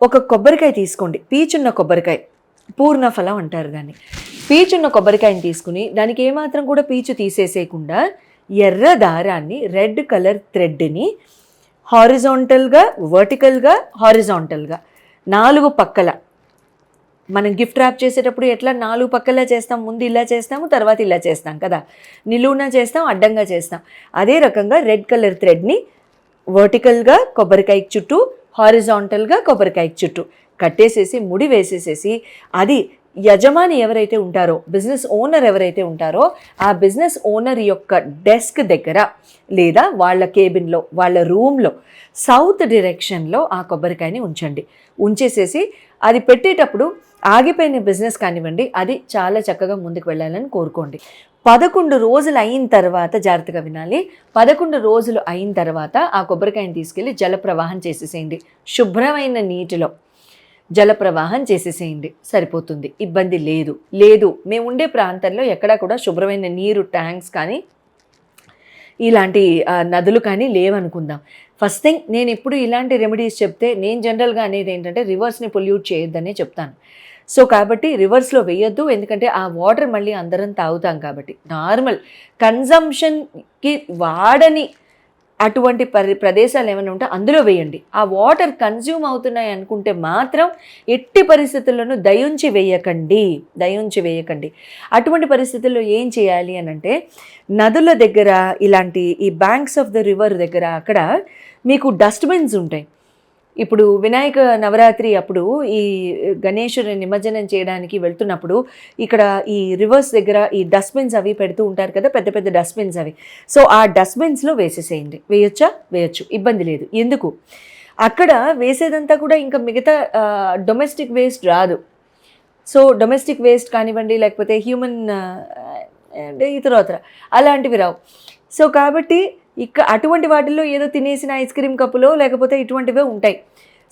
ఒక కొబ్బరికాయ తీసుకోండి. పీచున్న కొబ్బరికాయ. పూర్ణ ఫలం అంటారు దాన్ని. పీచున్న కొబ్బరికాయని తీసుకుని దానికి ఏమాత్రం కూడా పీచు తీసేసేయకుండా ఎర్ర దారాన్ని రెడ్ కలర్ థ్రెడ్ని హారిజాంటల్గా వర్టికల్గా హారిజాంటల్గా నాలుగు పక్కల మనం గిఫ్ట్ ర్యాప్ చేసేటప్పుడు ఎట్లా నాలుగు పక్కలా చేస్తాం ముందు ఇలా చేస్తాము తర్వాత ఇలా చేస్తాం కదా. నిలువున చేస్తాం అడ్డంగా చేస్తాం. అదే రకంగా రెడ్ కలర్ థ్రెడ్ని వర్టికల్గా కొబ్బరికాయ చుట్టూ హారిజాంటల్గా కొబ్బరికాయ చుట్టూ. కట్టేసేసి ముడి వేసేసేసి అది యజమాని ఎవరైతే ఉంటారో బిజినెస్ ఓనర్ ఎవరైతే ఉంటారో ఆ బిజినెస్ ఓనర్ యొక్క డెస్క్ దగ్గర లేదా వాళ్ళ కేబిన్లో వాళ్ళ రూమ్లో సౌత్ డిరెక్షన్లో ఆ కొబ్బరికాయని ఉంచండి. ఉంచేసేసి అది పెట్టేటప్పుడు ఆగిపోయిన బిజినెస్ కానివ్వండి అది చాలా చక్కగా ముందుకు వెళ్ళాలని కోరుకోండి. పదకొండు రోజులు అయిన తర్వాత జాగ్రత్తగా వినాలి. పదకొండు రోజులు అయిన తర్వాత ఆ కొబ్బరికాయని తీసుకెళ్ళి జల ప్రవాహం చేసేసేయండి. శుభ్రమైన నీటిలో. జల ప్రవాహం చేసేసేయండి. సరిపోతుంది. ఇబ్బంది లేదు. లేదు. మేము ఉండే ప్రాంతంలో ఎక్కడా కూడా శుభ్రమైన నీరు ట్యాంక్స్ కానీ ఇలాంటి నదులు కానీ లేవనుకుందాం. ఫస్ట్ థింగ్ నేను ఎప్పుడు ఇలాంటి రెమెడీస్ చెప్తే నేను జనరల్గా అనేది ఏంటంటే రివర్స్ని పొల్యూట్ చేయొద్దనే చెప్తాను. సో కాబట్టి రివర్స్లో వేయొద్దు. ఎందుకంటే ఆ వాటర్ మళ్ళీ అందరం తాగుతాం కాబట్టి. నార్మల్. కన్జంప్షన్కి వాడని అటువంటి పరి ప్రదేశాలు ఏమైనా ఉంటే అందులో వేయండి. ఆ వాటర్ కన్జ్యూమ్ అవుతున్నాయి అనుకుంటే మాత్రం ఎట్టి పరిస్థితుల్లోనూ దయుంచి వేయకండి. దయుంచి వేయకండి. అటువంటి పరిస్థితుల్లో ఏం చేయాలి అని అంటే నదుల దగ్గర ఇలాంటి ఈ బ్యాంక్స్ ఆఫ్ ద రివర్ దగ్గర అక్కడ మీకు డస్ట్బిన్స్ ఉంటాయి. ఇప్పుడు వినాయక నవరాత్రి అప్పుడు ఈ గణేశుని నిమజ్జనం చేయడానికి వెళ్తున్నప్పుడు ఇక్కడ ఈ రివర్స్ దగ్గర ఈ డస్ట్బిన్స్ అవి పెడుతూ ఉంటారు కదా పెద్ద పెద్ద డస్ట్బిన్స్ అవి. సో ఆ డస్ట్బిన్స్లో వేసేసేయండి. వేయొచ్చా? వేయొచ్చు. ఇబ్బంది లేదు. ఎందుకు? అక్కడ వేసేదంతా కూడా ఇంకా మిగతా డొమెస్టిక్ వేస్ట్ రాదు. సో డొమెస్టిక్ వేస్ట్ కానివ్వండి లేకపోతే హ్యూమన్ అంటే ఇతరత్ర అలాంటివి రావు. సో కాబట్టి ఇక అటువంటి వాటిల్లో ఏదో తినేసిన ఐస్ క్రీమ్ కప్పులో లేకపోతే ఇటువంటివే ఉంటాయి.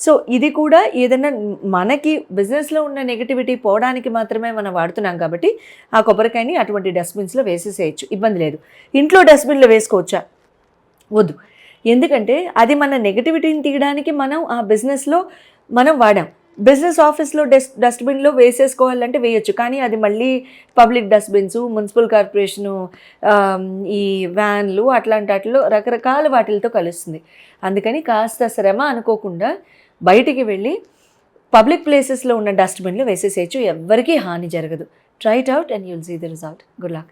సో ఇది కూడా ఏదైనా మనకి బిజినెస్లో ఉన్న నెగిటివిటీ పోవడానికి మాత్రమే మనం వాడుతున్నాం కాబట్టి ఆ కొబ్బరికాయని అటువంటి డస్ట్బిన్స్లో వేసేసేయచ్చు. ఇబ్బంది లేదు. ఇంట్లో డస్ట్బిన్లో వేసుకోవచ్చా? వద్దు. ఎందుకంటే అది మన నెగటివిటీని తీయడానికి మనం ఆ బిజినెస్లో మనం వాడాం. బిజినెస్ ఆఫీస్లో డస్ట్ డస్ట్బిన్లో వేసేసుకోవాలంటే వేయొచ్చు. కానీ అది మళ్ళీ పబ్లిక్ డస్ట్బిన్స్ మున్సిపల్ కార్పొరేషను ఈ వ్యాన్లు అట్లాంటి వాటిలో రకరకాల వాటిలతో కలుస్తుంది. అందుకని కాస్త శ్రమ అనుకోకుండా బయటికి వెళ్ళి పబ్లిక్ ప్లేసెస్లో ఉన్న డస్ట్బిన్లు వేసేసేయచ్చు. ఎవ్వరికీ హాని జరగదు. Try it out and you'll see the result good luck